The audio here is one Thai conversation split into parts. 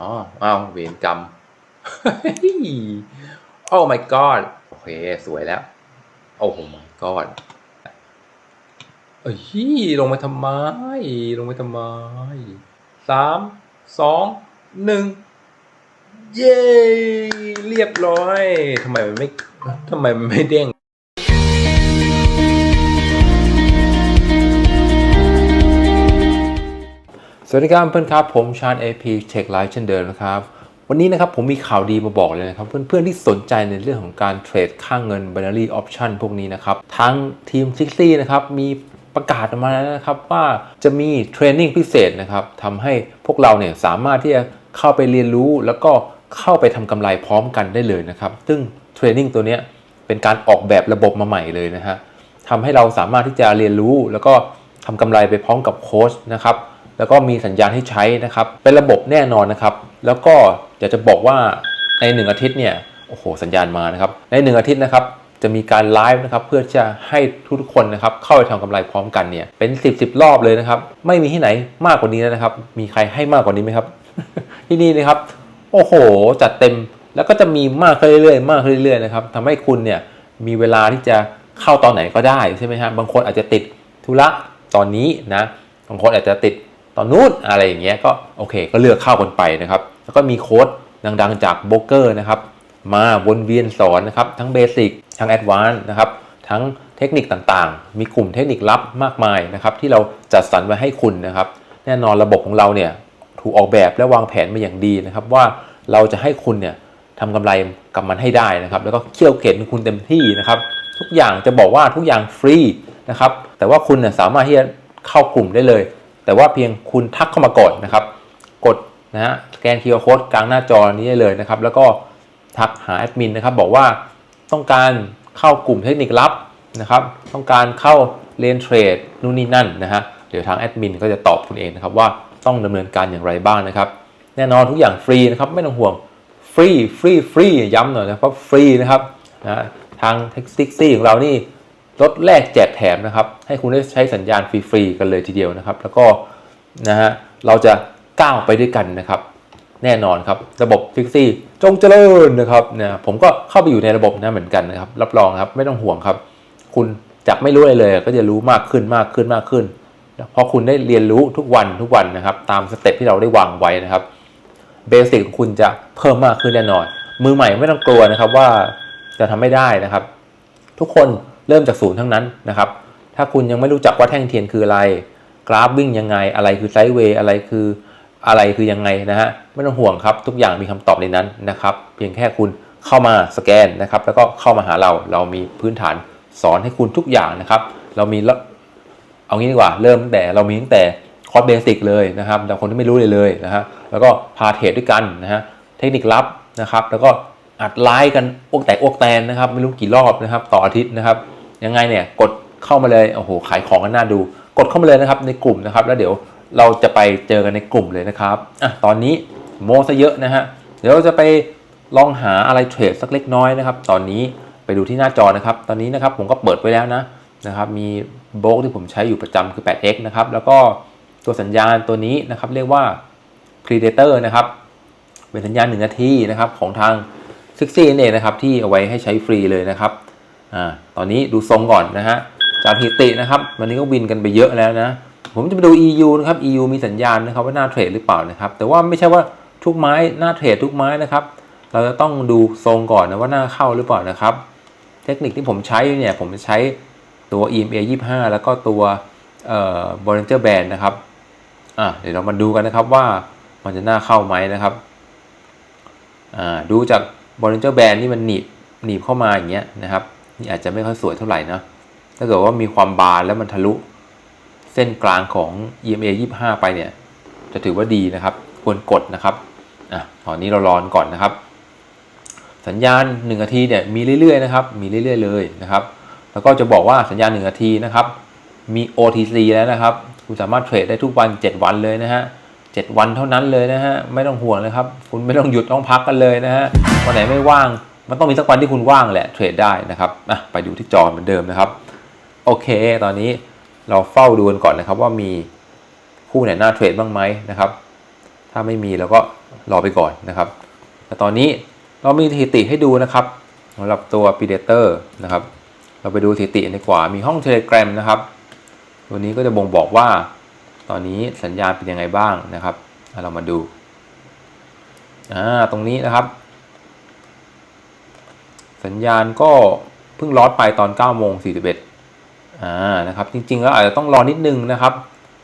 อ๋ออ้าวเวรกรรม โอ้ my god โอเค สวยแล้ว โอ้โห my god เอ้ยลงมาทำไม ลงมาทำไมสามสองหนึ่งเย้ เรียบร้อยทำไมมันไม่ทำไมมันไม่เด้ง สวัสดีครับเพื่อนครับ ผมชาญ AP Tech Live เช่นเดิมนะครับ วันนี้นะครับผมมีข่าวดีมาบอกเลยนะครับเพื่อนๆที่สนใจในเรื่องของการเทรดค่างเงิน binary option พวกนี้นะครับทั้งทีม60นะครับมีประกาศออกมาแล้วนะครับว่าจะมีเทรนนิ่งพิเศษนะครับทำให้พวกเราเนี่ยสามารถที่จะเข้าไปเรียนรู้ แล้วก็เข้าไปทำกำไรพร้อมกันได้เลยนะครับ ซึ่งเทรนนิ่งตัวนี้เป็นการออกแบบระบบมาใหม่เลยนะฮะทำให้เราสามารถที่จะเรียนรู้ แล้วก็ทำกำไรไปพร้อมกับโค้ชนะครับ แล้วก็มีสัญญาณให้ใช้นะครับ เป็นระบบแน่นอนนะครับ แล้วก็อยากจะบอกว่าใน 1 อาทิตย์เนี่ยโอ้โหสัญญาณมานะครับ ใน 1 อาทิตย์นะครับจะมีการไลฟ์นะครับเพื่อจะให้ทุกๆคนนะครับเข้าไปทำกำไรพร้อมกันเนี่ยเป็น 10 10 รอบเลยนะครับ ไม่มีที่ไหนมากกว่านี้แล้วนะครับ มีใครให้มากกว่านี้ไหมครับ ที่นี่นะครับ โอ้โห จัดเต็มแล้วก็จะมีมากขึ้นเรื่อยๆมากขึ้นเรื่อยๆนะครับทำให้คุณเนี่ยมีเวลาที่จะเข้าตอนไหนก็ได้ใช่ไหมฮะบางคนอาจจะติดธุระตอนนี้นะบางคนอาจจะติด ตอนนู้นอะไรอย่างเงี้ยก็โอเค ก็เลือกเข้ากันไปนะครับ แล้วก็มีโค้ดดังๆจากโบรกเกอร์นะครับ มาวนเวียนสอนนะครับทั้งเบสิกทั้งแอดวานซ์นะครับ ทั้งเทคนิคต่างๆ มีกลุ่มเทคนิคลับมากมายนะครับ ที่เราจัดสรรไว้ให้คุณนะครับ แน่นอนระบบของเราเนี่ยถูกออกแบบและวางแผนมาอย่างดีนะครับ ว่าเราจะให้คุณเนี่ยทำกำไรกับมันให้ได้นะครับ แล้วก็เขี่ยวเข็นคุณเต็มที่นะครับ ทุกอย่างจะบอกว่าทุกอย่างฟรีนะครับ แต่ว่าคุณเนี่ยสามารถที่จะเข้ากลุ่มได้เลย แต่ว่าเพียงคุณทักเข้ามาก่อนนะครับ กดนะฮะสแกน QR Code กลางหน้าจอนี้ได้เลยนะครับ แล้วก็ทักหาแอดมินนะครับ บอกว่าต้องการเข้ากลุ่มเทคนิคลับนะครับ ต้องการเข้าเรียนเทรดนู่นนี่นั่นนะฮะเดี๋ยวทางแอดมินก็จะตอบคุณเองนะครับว่าต้องดำเนินการอย่างไรบ้างนะครับ แน่นอนทุกอย่างฟรีนะครับไม่ต้องห่วงฟรีฟรีฟรีย้ำหน่อยนะครับฟรีนะครับนะทางเท็กซิซี่ของเรานี่ ลดแลกแจกแถมนะครับ ให้คุณได้ใช้สัญญาณฟรีๆกันเลยทีเดียวนะครับ แล้วก็นะฮะเราจะก้าวไปด้วยกันนะครับ แน่นอนครับระบบฟิกซี่จงเจริญนะครับนะผมก็เข้าไปอยู่ในระบบนะเหมือนกันนะครับ รับรองครับไม่ต้องห่วงครับ คุณจากไม่รู้อะไรเลยก็จะรู้มากขึ้นมากขึ้นมากขึ้นเพราะคุณได้เรียนรู้ทุกวันทุกวันนะครับ ตามสเต็ปที่เราได้วางไว้นะครับเบสิกของคุณจะเพิ่มมากขึ้นแน่นอน มือใหม่ไม่ต้องกลัวนะครับว่าจะทำไม่ได้นะครับ ทุกคน เริ่มจากศูนย์ทั้งนั้นนะครับ ถ้าคุณยังไม่รู้จักว่าแท่งเทียนคืออะไร กราฟวิ่งยังไง อะไรคือไซด์เวย์อะไรคืออะไรคือยังไงนะฮะ ไม่ต้องห่วงครับ ทุกอย่างมีคำตอบในนั้นนะครับ เพียงแค่คุณเข้ามาสแกนนะครับ แล้วก็เข้ามาหาเรา เรามีพื้นฐานสอนให้คุณทุกอย่างนะครับ เรามีละเอางี้ดีกว่า เริ่มตั้งแต่เรามีตั้งแต่คอร์สเบสิกเลยนะครับแต่คนที่ไม่รู้เลยเลยนะฮะ แล้วก็พาเทรดด้วยกันนะฮะ เทคนิคลับนะครับ แล้วก็อัดไลฟ์กันอ้วกแตกอ้วกแตนนะครับ ไม่รู้กี่รอบนะครับ ต่ออาทิตย์นะครับ ยังไงเนี่ยกดเข้ามาเลยโอ้โหขายของกันน่าดู กดเข้ามาเลยนะครับในกลุ่มนะครับ แล้วเดี๋ยวเราจะไปเจอกันในกลุ่มเลยนะครับอะตอนนี้โมซะเยอะนะฮะเดี๋ยวเราจะไปลองหาอะไรเทรดสักเล็กน้อยนะครับ ตอนนี้ไปดูที่หน้าจอนะครับ ตอนนี้นะครับผมก็เปิดไว้แล้วนะนะครับมีโบกที่ผมใช้อยู่ประจำคือ 8x นะครับแล้วก็ตัวสัญญาณตัวนี้นะครับเรียกว่า Predator นะครับเป็นสัญญาณ 1 นาทีนะครับของทางซิกซี่เองนะครับที่เอาไว้ให้ใช้ฟรีเลยนะครับ อ่าตอนนี้ดูทรงก่อนนะฮะจากสถิตินะครับวันนี้ก็วินกันไปเยอะแล้วนะ ผมจะไปดู EU นะครับ EU มีสัญญาณนะครับว่าน้าเทรดหรือเปล่านะครับ แต่ว่าไม่ใช่ว่าทุกไม้หน้าเทรดทุกไม้นะครับ เราจะต้องดูทรงก่อนนะว่าน้าเข้าหรือเปล่านะครับ เทคนิคที่ผมใช้เนี่ยผมใช้ตัว EMA 25 แล้วก็ตัวเอ่อ Bollinger Band นะครับอ่าเดี๋ยวเรามาดูกันนะครับว่ามันจะน่าเข้าไหมนะครับอ่าดูจาก Bollinger Band นี่มันหนีบหนีบเข้ามาอย่างเงี้ยนะครับ นี่อาจจะไม่ค่อยสวยเท่าไหร่นะถ้าเกิดว่ามีความบานแล้วมันทะลุ เส้นกลางของ EMA 25 ไปเนี่ย จะถือว่าดีนะครับ ควรกดนะครับอะตอนนี้เรารอนก่อนนะครับ สัญญาณ1นาทีเนี่ยมีเรื่อยๆนะครับ มีเรื่อยๆเลยนะครับ แล้วก็จะบอกว่าสัญญาณ1นาทีนะครับมี OTC แล้วนะครับ คุณสามารถเทรดได้ทุกวัน 7 วันเลยนะฮะ7วันเท่านั้นเลยนะฮะ ไม่ต้องห่วงเลยครับ คุณไม่ต้องหยุดต้องพักกันเลยนะฮะ วันไหนไม่ว่าง มันต้องมีสักวันที่คุณว่างแหละเทรดได้นะครับอะไปดูที่จอเหมือนเดิมนะครับ โอเค ตอนนี้เราเฝ้าดูกันก่อนนะครับ ว่ามีคู่ไหนน่าเทรดบ้างไหมนะครับ ถ้าไม่มีเราก็รอไปก่อนนะครับแต่ตอนนี้เรามีสถิติให้ดูนะครับสำหรับตัว Predator นะครับ เราไปดูสถิติดีกว่า มีห้อง Telegram นะครับ ตัวนี้ก็จะบ่งบอกว่า ตอนนี้สัญญาณเป็นยังไงบ้างนะครับ เรามาดู อ่า ตรงนี้นะครับ สัญญาณก็เพิ่งลอดไปตอน9โมง41อ่านะครับจริงๆแล้วอาจจะต้องรอนิดนึงนะครับ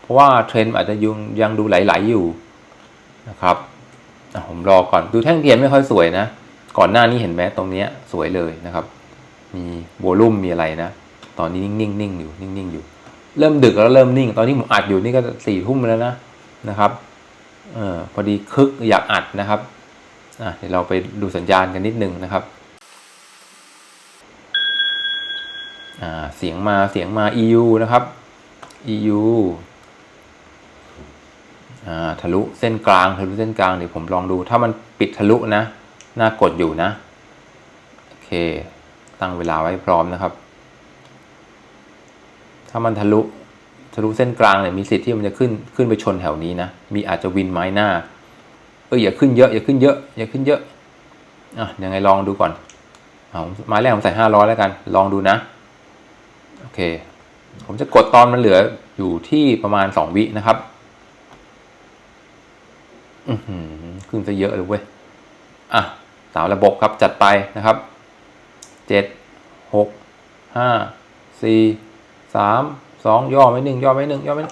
เพราะว่าเทรนด์อาจจะยังยังดูไหลๆอยู่นะครับผมรอก่อนดูแท่งเทียนไม่ค่อยสวยนะ ก่อนหน้านี้เห็นไหมตรงนี้สวยเลยนะครับ มีโวลุ่มมีอะไรนะ ตอนนี้นิ่งๆนิ่งอยู่นิ่งๆอยู่ เริ่มดึกแล้วเริ่มนิ่ง ตอนนี้ผมอัดอยู่นี่ก็สี่ทุ่มแล้วนะนะครับเออพอดีคึกอยากอัดนะครับอะเดี๋ยวเราไปดูสัญญาณกันนิดนึงนะครับ อ่า เสียงมาเสียงมา EU นะครับ EU ทะลุเส้นกลางทะลุเส้นกลางเดี๋ยวผมลองดู ถ้ามันปิดทะลุนะ น่ากดอยู่นะ โอเค ตั้งเวลาไว้พร้อมนะครับ ถ้ามันทะลุทะลุเส้นกลางเนี่ยมีสิทธิ์ที่มันจะขึ้นขึ้นไปชนแถวนี้นะ มีอาจจะวินไม้หน้า เอออย่าขึ้นเยอะอย่าขึ้นเยอะอย่าขึ้นเยอะอะยังไงลองดูก่อนเอาไม้แรกผมใส่ห้าร้อยแล้วกัน ลองดูนะ เค ผมจะกดตอนมันเหลืออยู่ที่ประมาณสองวินะครับ อือหือขึ้นซะเยอะเลยเว้ย อะตามระบบครับจัดไปนะครับเจ็ดหกห้าสี่สามสองย่อไม่หนึ่งย่อไม่หนึ่งย่อไม่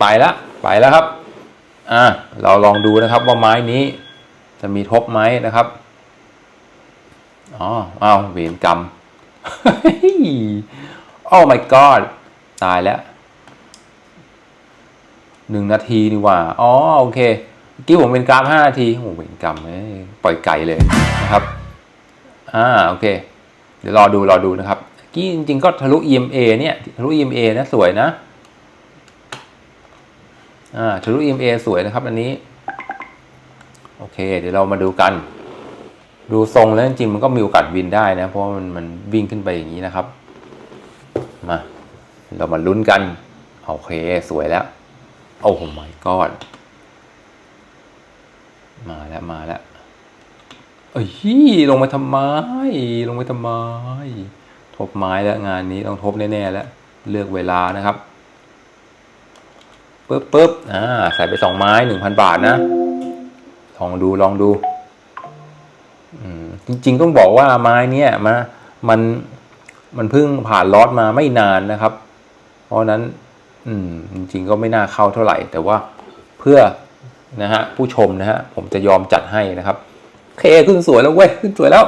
ไปแล้วไปแล้วครับ อะเราลองดูนะครับว่าไม้นี้ จะมีทบไหมนะครับอ๋ออ้าวเวรกรรม โอ้ my god ตายแล้วหนึ่งนาทีนี่ว่า อ๋อ โอเคเมื่อกี้ผมเป็นกราฟห้านาทีโอ้เวรกรรมเอ้ยปล่อยไก่เลยนะครับ อ่า โอเค เดี๋ยวรอดู รอดูนะครับกี้จริงๆ ก็ทะลุ EMA เนี่ย ทะลุ EMA นะ สวยนะ อ่า ทะลุ EMA สวยนะครับ อันนี้ โอเค เดี๋ยวเรามาดูกัน ดูทรงแล้วจริงๆ มันก็มีโอกาสวินได้นะ เพราะว่ามันมันวิ่งขึ้นไปอย่างนี้นะครับ มา เรามาลุ้นกัน โอเค สวยแล้ว โอ้ my god มาแล้วมาแล้วเอ้ยลงมาทำไม ลงมาทำไม ทบไม้แล้วงานนี้ต้องทบแน่ๆแล้ว เลือกเวลานะครับปึ๊บปึ๊บอ่า ใส่ไปสองไม้หนึ่งพันบาทนะ ลองดูลองดู อืม จริง ๆ ต้องบอกว่าไม้เนี้ยมา มัน มันเพิ่งผ่านลอตมาไม่นานนะครับ เพราะนั้นอืมจริงๆก็ไม่น่าเข้าเท่าไหร่ แต่ว่าเพื่อนะฮะผู้ชมนะฮะผมจะยอมจัดให้นะครับเคขึ้นสวยแล้วเว้ยขึ้นสวยแล้ว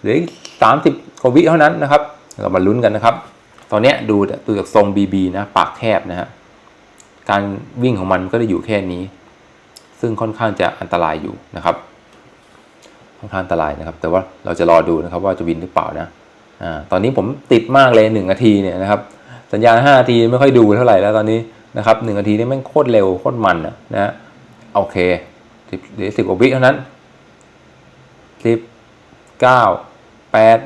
เหลืออีกสามสิบกว่าวิเท่านั้นนะครับ เรามาลุ้นกันนะครับ ตอนนี้ดูดูจากทรง BB นะปากแคบนะฮะการวิ่งของมันก็จะอยู่แค่นี้ ซึ่งค่อนข้างจะอันตรายอยู่นะครับค่อนข้างอันตรายนะครับ แต่ว่าเราจะรอดูนะครับว่าจะวินหรือเปล่านะ อ่าตอนนี้ผมติดมากเลยหนึ่งนาทีเนี่ยนะครับสัญญาณห้านาทีไม่ค่อยดูเท่าไหร่แล้วตอนนี้นะครับหนึ่งนาทีนี่แม่งโคตรเร็วโคตรมันอะนะฮะโอเคสิบหลือสิบกว่าวิเท่านั้นสิบเก้าแปด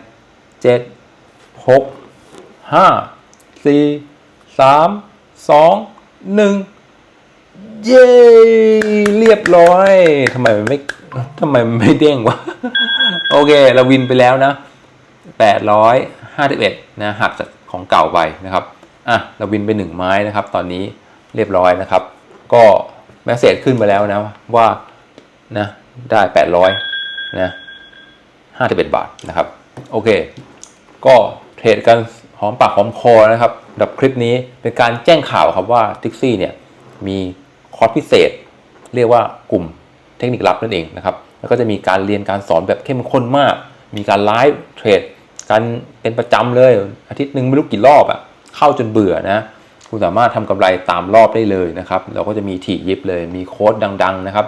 เจ็ดหกห้าสี่สามสองหนึ่งเย้เรียบร้อยทำไมมันไม่ทำไมมันไม่เด้งวะ โอเค เราวินไปแล้วนะ 851นะหักจากของเก่าไปนะครับอะเราวินไปหนึ่งไม้นะครับ ตอนนี้เรียบร้อยนะครับ ก็แมสเซจขึ้นมาแล้วนะว่านะได้ 800นะ51 บาทนะครับ โอเค ก็เทรดกันหอมปากหอมคอนะครับสำหรับคลิปนี้เป็นการแจ้งข่าวครับว่า t i x ซี่เนี่ยมีคอร์สพิเศษ เรียกว่ากลุ่มเทคนิคลับนั่นเองนะครับ แล้วก็จะมีการเรียนการสอนแบบเข้มข้นมาก มีการไลฟ์เทรด กันเป็นประจำเลย อาทิตย์หนึ่งไม่รู้กี่รอบอะ่ะเข้าจนเบื่อนะ คุณสามารถทำกำไรตามรอบได้เลยนะครับ เราก็จะมีถี่ยิบเลย มีโค้ดดังๆนะครับ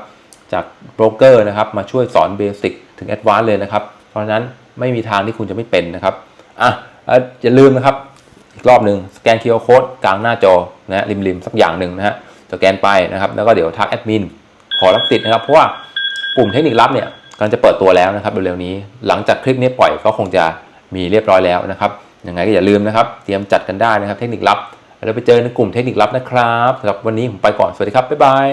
จากโบรกเกอร์นะครับ มาช่วยสอนเบสิกถึงแอดวานซ์เลยนะครับ เพราะฉะนั้นไม่มีทางที่คุณจะไม่เป็นนะครับอะอย่าลืมนะครับอีกรอบหนึ่งสแกน QR Code กลางหน้าจอนะฮะริมๆ สักอย่างหนึ่งนะฮะสแกนไปนะครับ แล้วก็เดี๋ยวทักแอดมินขอรับสิทธิ์นะครับ เพราะว่ากลุ่มเทคนิคลับเนี่ยกำลังจะเปิดตัวแล้วนะครับเร็วๆนี้ หลังจากคลิปนี้ปล่อยก็คงจะ มีเรียบร้อยแล้วนะครับยังไงก็อย่าลืมนะครับ เตรียมจัดกันได้นะครับ เทคนิคลับ แล้วไปเจอในกลุ่มเทคนิคลับนะครับสำหรับวันนี้ผมไปก่อน สวัสดีครับ บ๊ายบาย